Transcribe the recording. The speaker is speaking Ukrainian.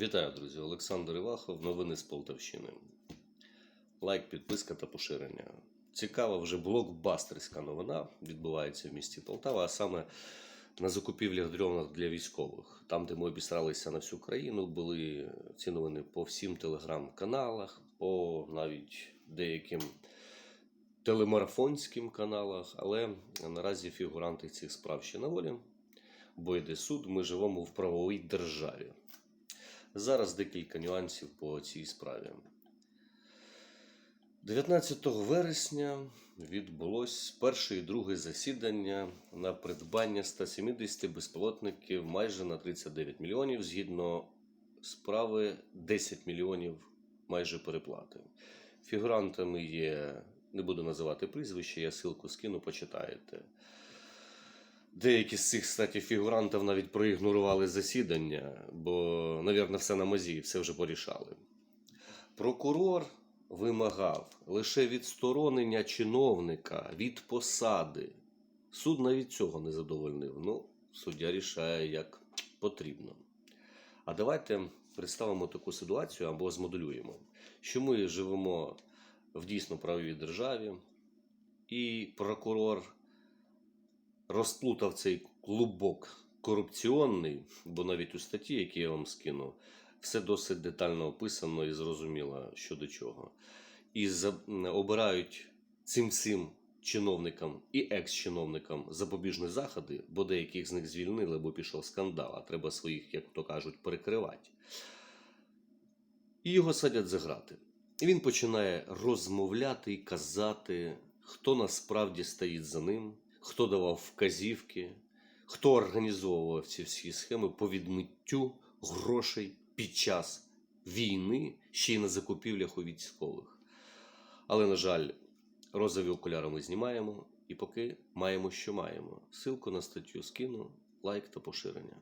Вітаю, друзі! Олександр Івахов. Новини з Полтавщини. Лайк, підписка та поширення. Цікава вже блокбастерська новина відбувається в місті Полтава, а саме на закупівлях дронів для військових. Там, де ми обісралися на всю країну, були ці новини по всім телеграм-каналах, по навіть деяким телемарафонським каналах. Але наразі фігуранти цих справ ще на волі. Бо йде суд, ми живемо в правовій державі. Зараз декілька нюансів по цій справі. 19 вересня відбулось перше і друге засідання на придбання 170 безпілотників майже на 39 мільйонів. Згідно справи 10 мільйонів майже переплати. Фігурантами є, не буду називати прізвище, я ссылку скину, почитаєте. Деякі з цих статі фігурантів навіть проігнорували засідання, бо, навірно, все на мазі, все вже порішали. Прокурор вимагав лише відсторонення чиновника від посади. Суд навіть цього не задовольнив. Ну, суддя рішає як потрібно. А давайте представимо таку ситуацію або змоделюємо, що ми живемо в дійсно правовій державі, і прокурор розплутав цей клубок корупціонний, бо навіть у статті, які я вам скину, все досить детально описано і зрозуміло, що до чого. І обирають цим всім чиновникам і екс-чиновникам запобіжні заходи, бо деяких з них звільнили, бо пішов скандал, а треба своїх, як то кажуть, перекривати. І його садять за грати. І він починає розмовляти і казати, хто насправді стоїть за ним, хто давав вказівки, хто організовував ці всі схеми по відмиттю грошей під час війни, ще й на закупівлях у військових. Але, на жаль, розові окуляри ми знімаємо і поки маємо, що маємо. Силку на статтю скину, лайк та поширення.